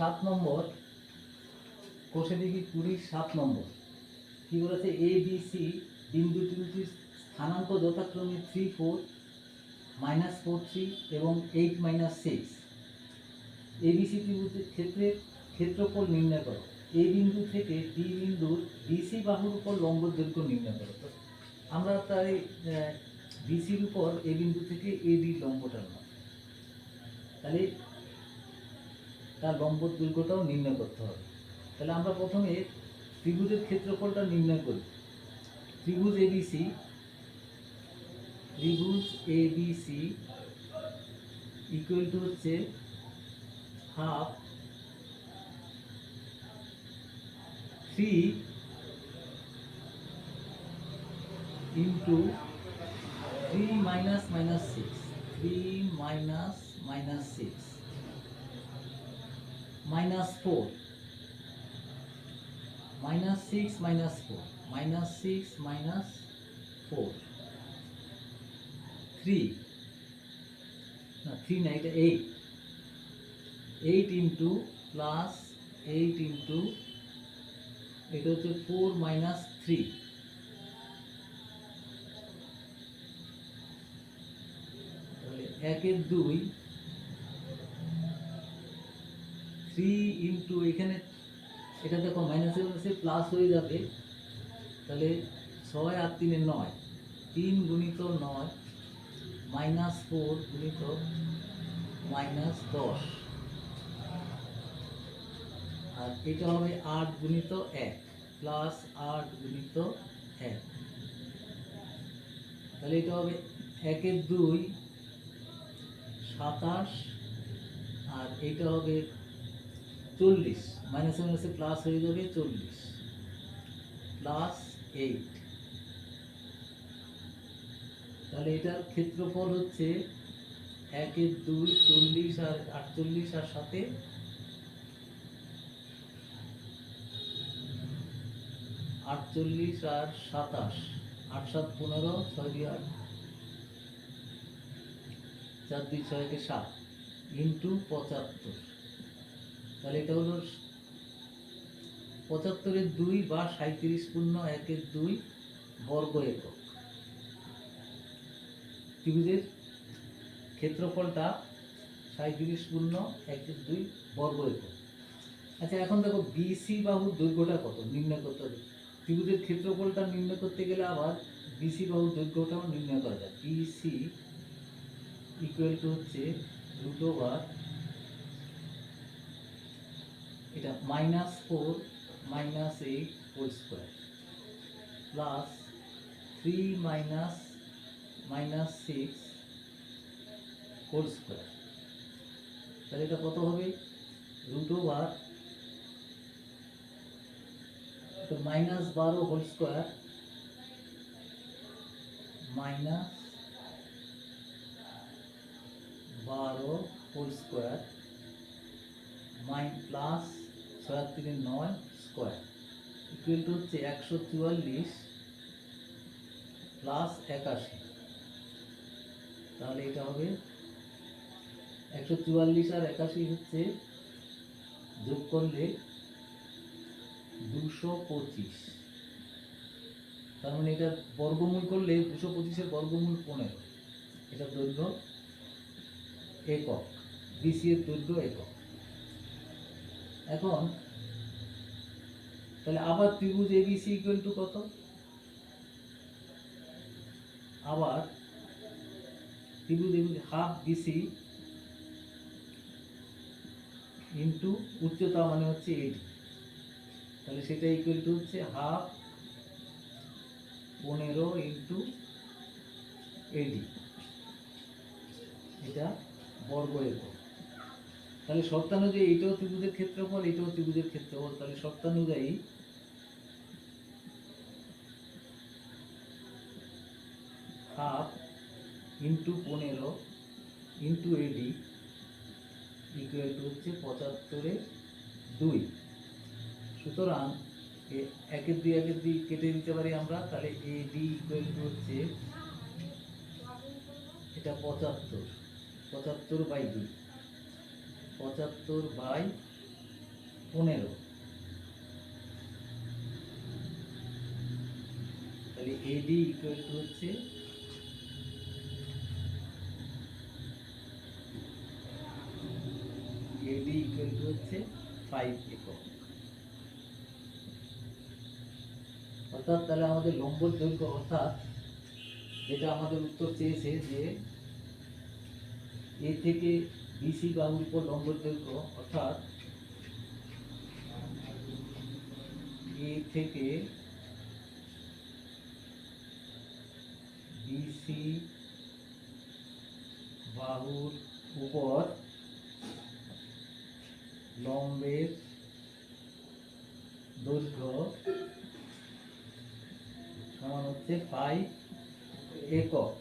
সাত নম্বর কোষে দেখি কুড়ির সাত নম্বর। কি বলেছে? এ বি সি বিন্দু দুটির স্থানাঙ্ক যথাক্রমে three four minus four three এবং এইট মাইনাস সিক্স এবিসি ত্রিভুজের ক্ষেত্রে ক্ষেত্রফল নির্ণয় করো। এই বিন্দু থেকে ডি বিন্দুর বিসি বাহুর উপর লম্ব দৈর্ঘ্য নির্ণয় করো। আমরা তাই বিসির উপর এ বিন্দু থেকে এ ডি লম্ব টানলাম তাহলে তার লম্ব দৈর্ঘ্যটাও নির্ণয় করতে হবে। তাহলে আমরা প্রথমে ত্রিভুজের ক্ষেত্রফলটা নির্ণয় করি। ত্রিভুজ এবিসি ত্রিভুজ এবিসি ইকুয়াল টু হচ্ছে half three into three minus minus six three minus minus six minus four minus six minus four minus six minus four three না থ্রি না এটা eight eight into plus eight into এটা হচ্ছে four minus three তাহলে একের দুই three into এখানে, এটা দেখো মাইনাসের মাইনাসে প্লাস হয়ে যাবে, তাহলে ছয় আর তিনে নয়, তিন গুণিত নয় মাইনাস ফোর গুণিত মাইনাস দশ, আর এটা হবে আট গুণিত এক প্লাস আট গুণিত এক, তাহলে এটা হবে একের দুই, সাতাশ, আর এটা হবে চল্লিশ মাইনাসে মাইনাসে প্লাস হয়ে যাবে চল্লিশ প্লাস এইট তাহলে এটার ক্ষেত্রফল হচ্ছে একের দুই চল্লিশ আর আটচল্লিশ আর সাথে আটচল্লিশ আর সাতাশ, আট সাত পনেরো, ছয় দুই আট, চার দুই ছয়কে সাত ইন্টু পঁচাত্তর। তাহলে এটা হলো পঁচাত্তরের দুই বা সাঁত্রিশ পূর্ণ একের দুই বর্গ একক। ত্রিভুজের ক্ষেত্রফলটা সাঁত্রিশ পূর্ণ একের দুই বর্গ একক। আচ্ছা এখন দেখো বিসি বাহুর দৈর্ঘ্যটা কত? নির্ণয় করতে হবে। ত্রিভুজের ক্ষেত্রফলটা নির্ণয় করতে গেলে আবার বিসি বাহুর দৈর্ঘ্যটাও নির্ণয় করা যায়। বিসি ইকুয়াল টু হচ্ছে রুট ওভার এটা minus four minus eight whole square plus three minus minus six whole square তাহলে এটা কত হবে? রুট ওভার তো মাইনাস বারো হোল স্কোয়ার মাইনাস বারো হোল স্কোয়ার মাইন প্লাস ছয় তিনে নয় স্কোয়ার। ইকুয়াল টু হচ্ছে একশো চুয়াল্লিশ প্লাস একাশি। তাহলে এটা হবে একশো চুয়াল্লিশ আর একাশি হচ্ছে যোগ করলে দুশো পঁচিশ। তার মানে এটা বর্গমূল করলে দুশো পঁচিশের বর্গমূল পনেরো। এটা দৈর্ঘ্য একক। বিসি এর দৈর্ঘ্য একক। এখন? তাহলে আবার ত্রিভুজ এবিসি ইকুয়াল টু কত? আবার ত্রিভুজ এবিসি হাফ বিসি ইন্টু উচ্চতা মানে হচ্ছে এডি তাহলে সেটা ইকুয়াল টু হচ্ছে হাফ পনেরো ইন্টু এডি এটা বর্গ একক তাহলে শর্তানুযায়ী এটাও ত্রিভুজের ক্ষেত্রফল, এটাও ত্রিভুজের ক্ষেত্রফল। তাহলে শর্তানুযায়ী হাফ ইন্টু পনেরো ইন্টু এডি ইকুয়াল টু হচ্ছে পঁচাত্তরে দুই। সুতরাং একের দুই একের দুই কেটে দিতে পারি আমরা। তাহলে এ ডি ইকুয়াল টু হচ্ছে এটা পঁচাত্তর পঁচাত্তর বাই দুই। পঁচাত্তর বাই পনেরো। তাহলে এডি ইকুয়াল টু হচ্ছে এডি ইকুয়াল টু হচ্ছে ফাইভ একক অর্থাৎ তাহলে আমাদের লম্ব দৈর্ঘ্য, অর্থাৎ যেটা আমাদের উত্তর চেয়েছে যে এ থেকে বিসি বাহুর উপর লম্ব অর্থাৎ এ থেকে বিসি বাহুর উপর লম্বের দৈর্ঘ্য সমান হচ্ছে ফাইভ একক।